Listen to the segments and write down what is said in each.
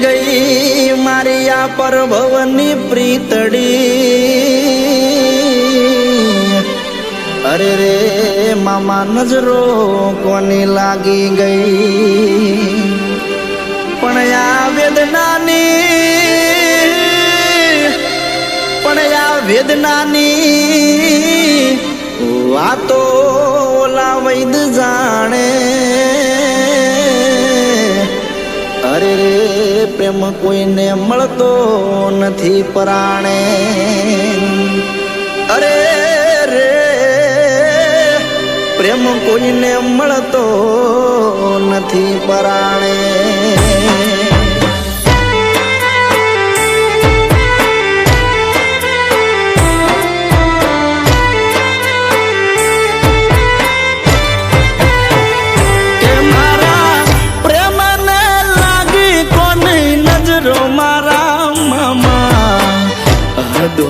પ્રીતડી મારી આ પરભવની પ્રીતડી. અરે રે મામા નજરો કોની લાગી ગઈ? પણ આ વેદનાની, પણ આ વેદનાની પ્રેમ કોઈને મળતો નથી પરાણે. અરે રે પ્રેમ કોઈને મળતો નથી પરાણે.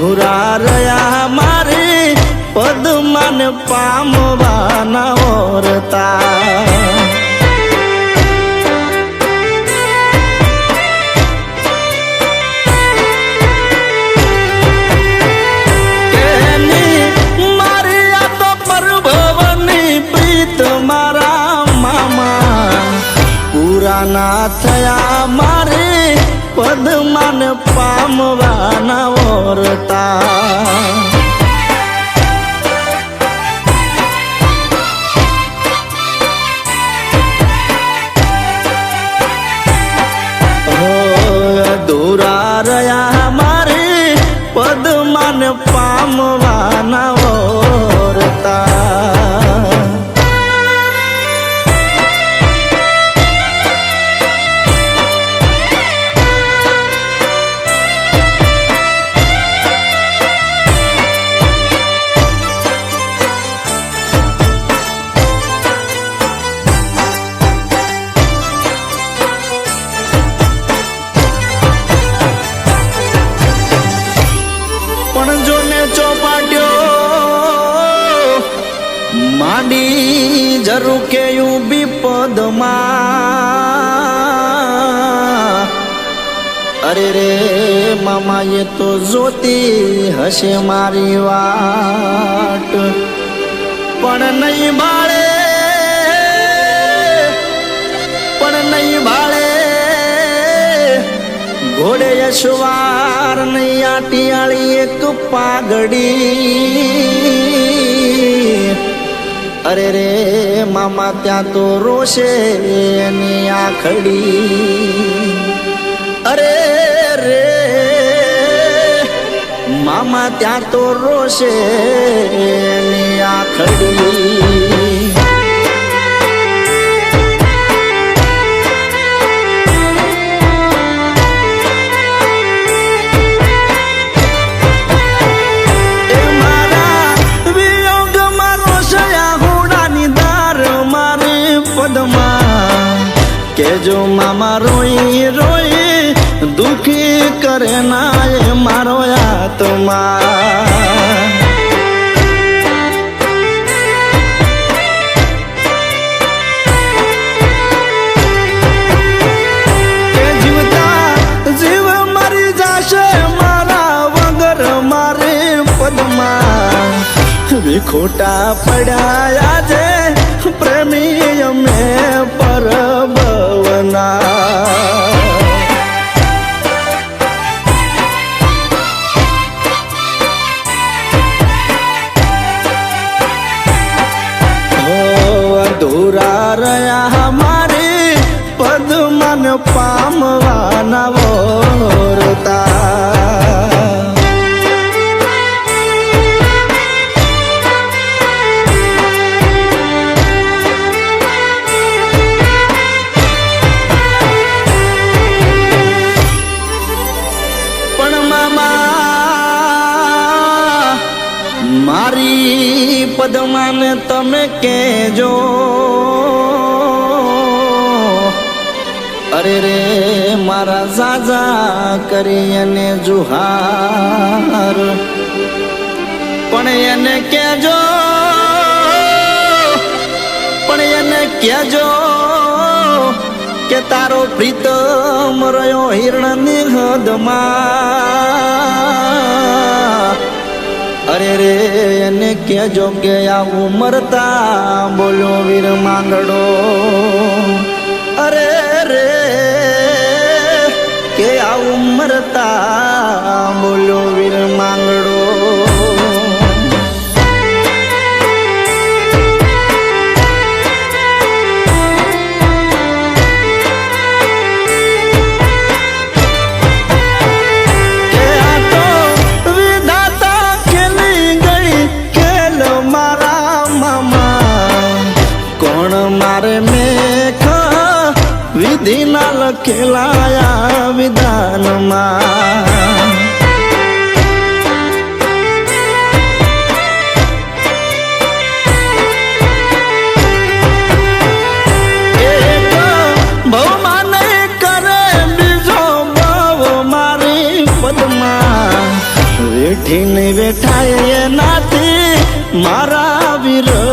અધૂરા રહ્યા મારી પદમાન પામવાના ઓરતા. પૂરા ના થયા મારે પદમાન પામવાના ઓરતા. ચોપાટ્યો માંડી જરૂર કે પદમાં. અરે રે એ તો જોતી હશે મારી વાટ. પણ નહીં બાળે ઘોડે યશવાર નહીં આટિયાળી એક પાઘડી. અરે રે મામા, ત્યાં તો રોશે એની આખડી. અરે રે મામા, ત્યાં તો રોશે એની આખડી. કેજો મામા રોઈ રોઈ દુખી કરે ના એ મારો આત્મા પદમાં. વિખોટા પડ્યા આજે પ્રેમી અમે પરબવના પામવાના વોરતા પણ મામા મારી પદમાને તમે કેજો. અરે રે, મારા સાજા કરી અને જુહાર. પણ એને કેજો પણ એને કેજો કે તારો પ્રીતમ રહ્યો હિરણની હદમાં. અરે રે, એને કેજો કે આવું મરતા બોલો વીર માંગડો. અરે રે કે આવું મરતા વિધિના લખેલાયા વિધાનમાં. વેઠીને વેઠાય એનાથી મારા આવેદના